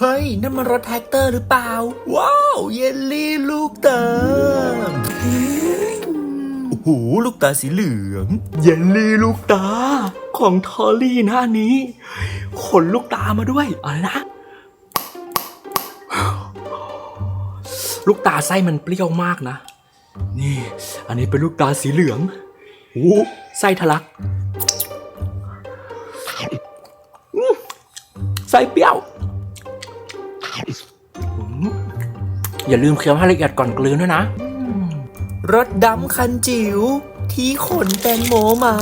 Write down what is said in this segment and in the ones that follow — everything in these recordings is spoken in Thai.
เฮ้ยนั่นมันรถแท็กเตอร์หรือเปล่า ว้าว เยลลี่ลูกตาโอ้โหลูกตาสีเหลือง เยลลี่ลูกตา ของทอลลี่หน้านี้ ขนลูกตามาด้วยอะไรนะลูกตาไส้มันเปรี้ยวมากนะ นี่ อันนี้เป็นลูกตาสีเหลืองโอ้ไส้ทะลักไส้เปรี้ยว อย่าลืมเคี้ยวให้ละเอียดก่อนกลืนด้วยนะรถดำคันจิ๋วที่ขนแตงโมมา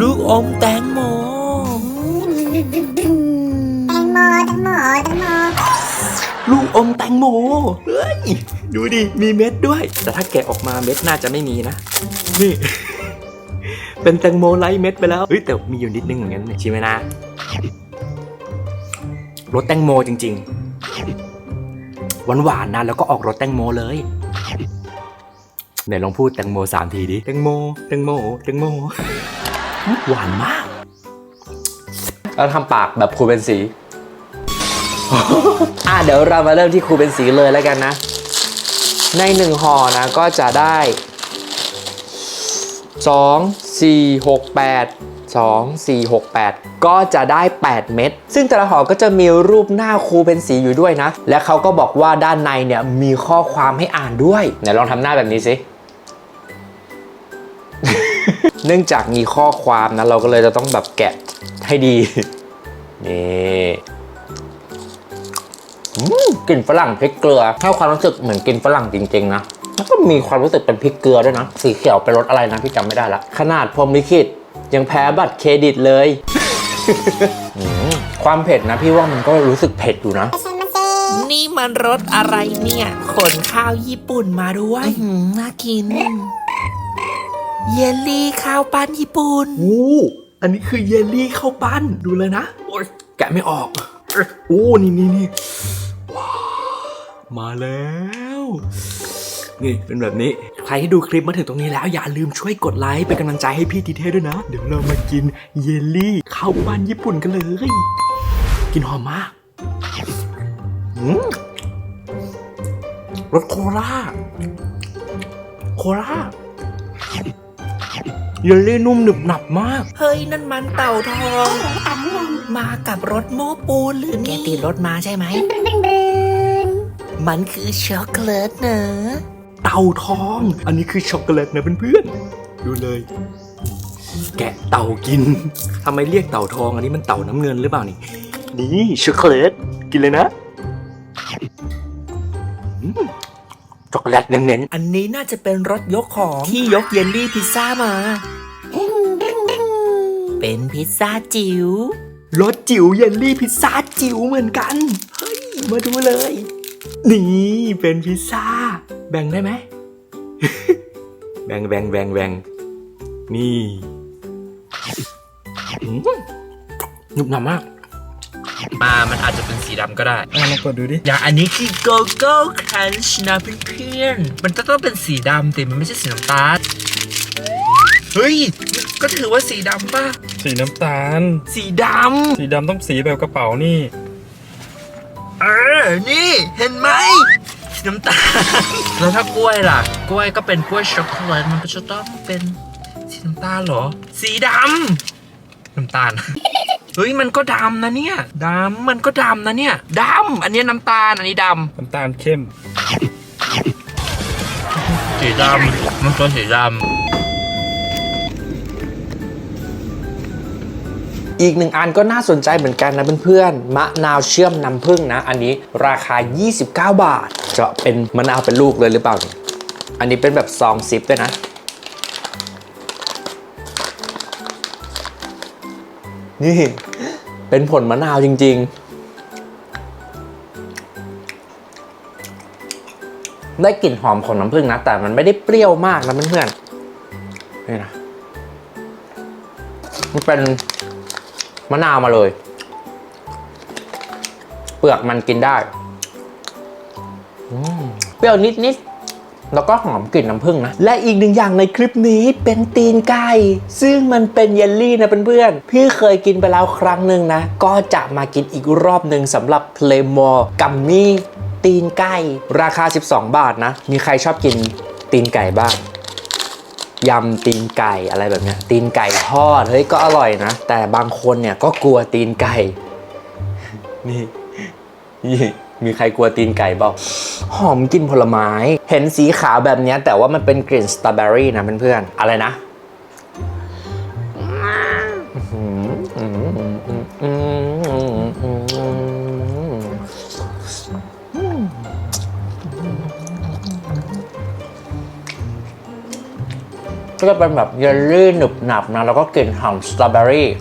ลูกอมแตงโมแตงโมแตงโมแตงโมลูกอมแตงโมเฮ้ยดูดิมีเม็ดด้วย แต่ถ้าแกะออกมาเม็ดน่าจะไม่มีนะ นี่ เป็นแตงโมไร้เม็ดไปแล้วเฮ้ยแต่มีอยู่นิดนึงเหมือนกันเนี่ยชิมไหมนะรสแตงโมจริง ๆ หวานๆนะแล้วก็ออกรสแตงโมเลยไหนลองพูดแตงโมสามทีดิแตงโมแตงโมแตงโมหวานมาก แล้วทำปากแบบครูเป็นสี อะเดี๋ยวเรามาเริ่มที่ครูเป็นสีเลยแล้วกันนะ ในหนึ่งห่อนะก็จะได้2 4 6 8 2 4 6 8 ก็จะได้ 8 เม็ดซึ่งแต่ละห่อก็จะมีรูปหน้าครูเป็นสีอยู่ด้วยนะ และเขาก็บอกว่าด้านในเนี่ยมีข้อความให้อ่านด้วยไหนลองทำหน้าแบบนี้สิเนื่องจากมีข้อความนะเราก็เลยจะต้องแบบแกะให้ดีนี่อืมกลิ่นฝรั่งพริกเกลือให้ความรู้สึกเหมือนกินฝรั่งจริงๆนะแล้วก็มีความรู้สึกเป็นพริกเกลือด้วยนะ สีเขียวเป็นรสอะไรนะพี่จำไม่ได้ละ ขนาดพรหมลิขิต ยังแพ้บัตรเครดิตเลยอืมความเผ็ดนะพี่ว่ามันก็รู้สึกเผ็ดอยู่นะใช่มาเซนี่มันรสอะไรเนี่ย ขนข้าวญี่ปุ่นมาด้วยน่ากิน เยลลี่ข้าวปั้นญี่ปุ่นโอ้อันนี้คือเยลลี่ข้าวปั้นดูเลยนะโอ้ยแกะไม่ออกโอ้นี่นี่นี่ว้าวมาแล้ว นี่เป็นแบบนี้ ใครที่ดูคลิปมาถึงตรงนี้แล้ว อย่าลืมช่วยกดไลค์เป็นกำลังใจให้พี่ทีเทด้วยนะ เดี๋ยวเรามากินเยลลี่ข้าวปั้นญี่ปุ่นกันเลย กินหอมมากอืมรสโคลาโคลาเยลลี่นุ่มหนึบหนับมาก เฮ้ย นั่นมันเต่าทองตังเลยมากับรถโม้ปูนหรือแกติดรถมาใช่ไหมบึ้นบึ้นบึ้นมันคือช็อกโกแลตเนอะ เต่าทอง อันนี้คือช็อกโกแลตนะเพื่อนๆ ดูเลย แกะเต่ากินทำไมเรียกเต่าทอง อันนี้มันเต่าน้ำเงินหรือเปล่านี่ นี่ช็อกโกแลตกินเลยนะอืมช็อกโกแลตเน้นๆ อันนี้น่าจะเป็นรถยกของที่ยกเยลลี่พิซซ่ามาบึ้นบึ้นบึ้นเป็นพิซซ่าจิ๋วรสจิ๋วเยลลี่พิซซ่าจิ๋วเหมือนกัน เฮ้ย มาดูเลย นี่เป็นพิซซ่า แบ่งได้ไหม แบ่งแบ่งแบ่งแบ่งนี่อืมหนุบหนามากมา มันอาจจะเป็นสีดำก็ได้ อะลองกดดูดิ อย่างอันนี้คือโกโก้ครันช์นะเพื่อนๆมันจะต้องเป็นสีดำแต่มันไม่ใช่สีน้ำตาล เฮ้ย ก็ถือว่าสีดำป่ะ สีน้ำตาล สีดสีดำต้องสีแบบกระเป๋านี่ำเออ นี่ เห็นไหมสี น้ำตาล แล้วถ้ากล้วยล่ะ กล้วยก็เป็นกล้วยช็อกโกแลตมันก็จะต้องเป็นสีน้ำตาลเหรอ สีดำน้ำตาลเฮ้ยมันก็ดำนะเนี่ยดำมันก็ดำนะเนี่ยดำอันนี้น้ำตาลอันนี้ดำน้ำตาลเข้มสีดำมันตัวสีดำ อีกหนึ่งอันก็น่าสนใจเหมือนกันนะเพื่อนๆ มะนาวเชื่อมน้ำผึ้งนะ อันนี้ราคา 29 บาท จะเป็นมะนาวเป็นลูกเลยหรือเปล่าเนี่ยอันนี้เป็นแบบซองซิปด้วยนะนี่เป็นผลมะนาวจริง ๆ ได้กลิ่นหอมของน้ำผึ้งนะ แต่มันไม่ได้เปรี้ยวมากนะเพื่อนๆนี่นะมันเป็น มะนาวมาเลย เปลือกมันกินได้อืมเปรี้ยวนิดนิดแล้วก็หอมกลิ่นน้ำผึ้งนะ และอีกหนึ่งอย่างในคลิปนี้เป็นตีนไก่ ซึ่งมันเป็นเยลลี่นะเพื่อนๆ พี่เคยกินไปแล้วครั้งหนึ่งนะ ก็จะมากินอีกรอบหนึ่งสำหรับ Claymore กัมมี่ตีนไก่ ราคา 12 บาทนะ มีใครชอบกินตีนไก่บ้าง ยำตีนไก่อะไรแบบเนี้ยตีนไก่ทอดเฮ้ยก็อร่อยนะ แต่บางคนเนี่ยก็กลัวตีนไก่ นี่นี่มีใครกลัวตีนไก่เปล่าหอมกลิ่นผลไม้ เห็นสีขาวแบบนี้แต่ว่ามันเป็นกลิ่นสตรอเบอรี่นะเพื่อนๆอะไรนะ ก็จะเป็นแบบเยลลี่หนึบหนับนะ แล้วก็กลิ่นหอมสตรอเบอรี่